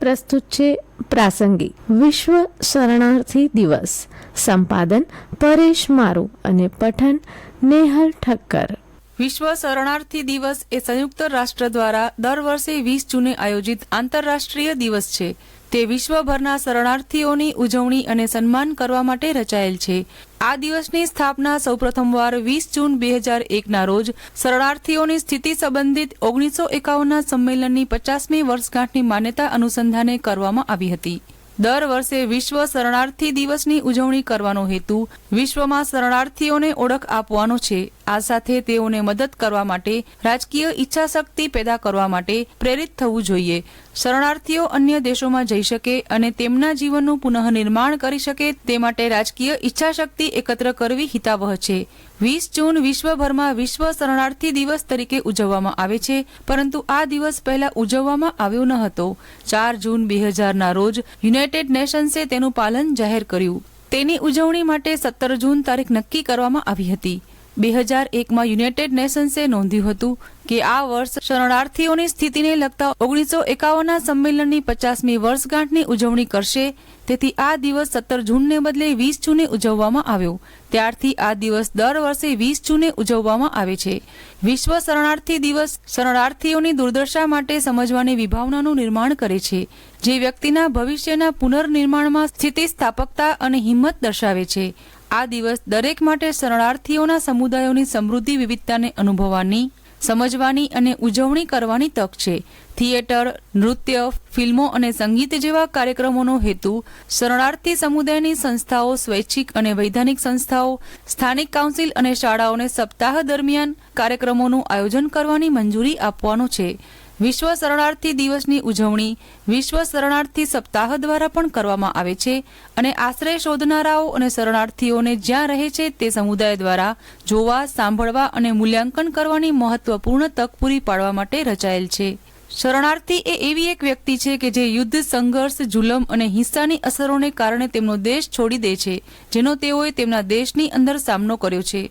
પ્રસ્તુત છે પ્રાસંગિક. વિશ્વ શરણાર્થી દિવસ. સંપાદન પરેશ મારુ અને પઠન નેહલ ઠક્કર. વિશ્વ શરણાર્થી દિવસ એ સંયુક્ત રાષ્ટ્ર દ્વારા દર વર્ષે વીસ જૂને આયોજિત આંતરરાષ્ટ્રીય દિવસ છે. તે વિશ્વભરના શરણાર્થીઓની ઉજવણી અને સન્માન કરવા માટે રચાયેલ છે. આ દિવસની સ્થાપના સૌપ્રથમવાર વીસ જૂન બે હજાર એકના રોજ શરણાર્થીઓની સ્થિતિ સંબંધિત ઓગણીસો એકાવનના સંમેલનની પચાસમી વર્ષગાંઠની માન્યતા અનુસંધાને કરવામાં આવી હતી. દર વર્ષે વિશ્વ શરણાર્થી દિવસની ઉજવણી કરવાનો હેતુ વિશ્વમાં શરણાર્થીઓને ઓળખ આપવાનો છે. આ સાથે તેઓને મદદ કરવા માટે, રાજકીય ઈચ્છાશક્તિ પેદા કરવા માટે પ્રેરિત થવું જોઈએ. શરણાર્થીઓ અન્ય દેશોમાં જઈ શકે અને તેમના જીવનનું પુનઃનિર્માણ કરી શકે તે માટે રાજકીય ઈચ્છાશક્તિ એકત્ર કરવી હિતાવહ છે. વીસ જૂન વિશ્વભરમાં વિશ્વ શરણાર્થી દિવસ તરીકે ઉજવવામાં આવે છે, પરંતુ આ દિવસ પહેલા ઉજવવામાં આવ્યો ન હતો. ચાર જૂન બે હજારના રોજ યુનાઇટેડ નેશન્સે તેનું પાલન જાહેર કર્યું. તેની ઉજવણી માટે સત્તર જૂન તારીખ નક્કી કરવામાં આવી હતી. બે હજાર એકમાં યુનાઇટેડ નેશન્સે નોંધ્યું હતું કે આ વર્ષ શરણાર્થીઓની સ્થિતિને લગતા ઓગણીસો એકાવનના સંમેલનની પચાસમી વર્ષગાંઠની ઉજવણી કરશે. તેથી આ દિવસ સત્તર જૂનને બદલે વીસ જૂને ઉજવવામાં આવ્યો. ત્યારથી આ દિવસ દર વર્ષે વીસ જૂને ઉજવવામાં આવે છે. વિશ્વ શરણાર્થી દિવસ શરણાર્થીઓની દુર્દશા માટે સમજવાની વિભાવનાનું નિર્માણ કરે છે, જે વ્યક્તિના ભવિષ્યના પુનર્નિર્માણમાં સ્થિતિસ્થાપકતા અને હિંમત દર્શાવે છે. આ દિવસ દરેક માટે શરણાર્થીઓના સમુદાયોની સમૃદ્ધિ, વિવિધતાને અનુભવવાની, સમજવાની અને ઉજવણી કરવાની તક છે. થિયેટર, નૃત્ય, ફિલ્મો અને સંગીત જેવા કાર્યક્રમોનો હેતુ શરણાર્થી સમુદાયની સંસ્થાઓ, સ્વૈચ્છિક અને વૈધાનિક સંસ્થાઓ, સ્થાનિક કાઉન્સિલ અને શાળાઓને સપ્તાહ દરમિયાન કાર્યક્રમોનું આયોજન કરવાની મંજૂરી આપવાનો છે. વિશ્વ શરણાર્થી દિવસની ઉજવણી વિશ્વ શરણાર્થી સપ્તાહ દ્વારા પણ કરવામાં આવે છે અને આશ્રય શોધનારાઓ અને શરણાર્થીઓને જ્યાં રહે છે તે સમુદાય દ્વારા જોવા, સાંભળવા અને મૂલ્યાંકન કરવાની મહત્વપૂર્ણ તક પૂરી પાડવા માટે રચાયેલ છે. શરણાર્થી એ એવી એક વ્યક્તિ છે કે જે યુદ્ધ, સંઘર્ષ, જુલમ અને હિંસાની અસરોને કારણે તેમનો દેશ છોડી દે છે, જેનો તેઓએ તેમના દેશની અંદર સામનો કર્યો છે.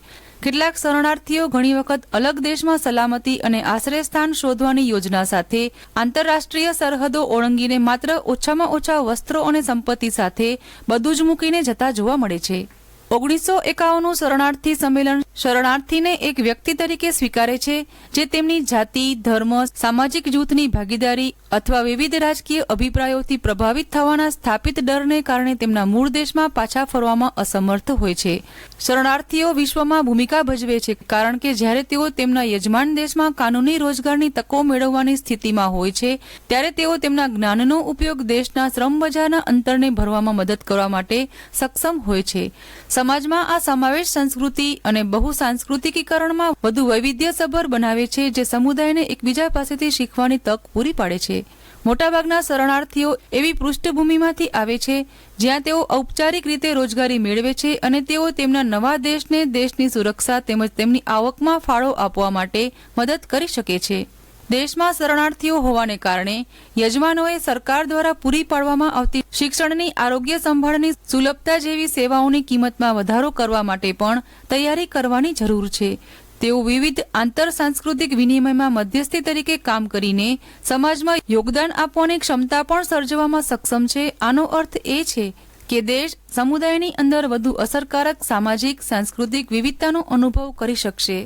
કેટલાક શરણાર્થીઓ ઘણી વખત અલગ દેશમાં સલામતી અને આશ્રયસ્થાન શોધવાની યોજના સાથે આંતરરાષ્ટ્રીય સરહદો ઓળંગીને માત્ર ઓછામાં ઓછા વસ્ત્રો અને સંપત્તિ સાથે બધું જ મૂકીને જતા જોવા મળે છે. ઓગણીસો એકાવનનું શરણાર્થી સંમેલન શરણાર્થીને એક વ્યક્તિ તરીકે સ્વીકારે છે, જે તેમની જાતિ, ધર્મ, સામાજિક જૂથની ભાગીદારી અથવા વિવિધ રાજકીય અભિપ્રાયોથી પ્રભાવિત થવાના સ્થાપિત ડરને કારણે તેમના મૂળ દેશમાં પાછા ફરવામાં અસમર્થ હોય છે. શરણાર્થીઓ વિશ્વમાં ભૂમિકા ભજવે છે, કારણ કે જ્યારે તેઓ તેમના યજમાન દેશમાં કાનૂની રોજગારની તકો મેળવવાની સ્થિતિમાં હોય છે, ત્યારે તેઓ તેમના જ્ઞાનનો ઉપયોગ દેશના શ્રમ બજારના અંતરને ભરવામાં મદદ કરવા માટે સક્ષમ હોય છે. સમાજમાં આ સમાવેશ સંસ્કૃતિ અને બહુ સાંસ્કૃતિકીકરણમાં વધુ વૈવિધ્યસભર બનાવે છે, જે સમુદાયને એકબીજા પાસેથી શીખવાની તક પૂરી પાડે છે. મોટાભાગના શરણાર્થીઓ એવી પૃષ્ઠભૂમિમાંથી આવે છે, જ્યાં તેઓ ઔપચારિક રીતે રોજગારી મેળવે છે અને તેઓ તેમના નવા દેશને દેશની સુરક્ષા તેમજ તેમની આવકમાં ફાળો આપવા માટે મદદ કરી શકે છે. દેશમાં શરણાર્થીઓ હોવાને કારણે યજમાનોએ સરકાર દ્વારા પૂરી પાડવામાં આવતી શિક્ષણની, આરોગ્ય સંભાળની સુલભતા જેવી સેવાઓની કિંમતમાં વધારો કરવા માટે પણ તૈયારી કરવાની જરૂર છે. તેઓ વિવિધ આંતર સાંસ્કૃતિક વિનિમયમાં મધ્યસ્થી તરીકે કામ કરીને સમાજમાં યોગદાન આપવાની ક્ષમતા પણ સર્જવામાં સક્ષમ છે. આનો અર્થ એ છે કે દેશ સમુદાયની અંદર વધુ અસરકારક સામાજિક, સાંસ્કૃતિક વિવિધતાનો અનુભવ કરી શકશે.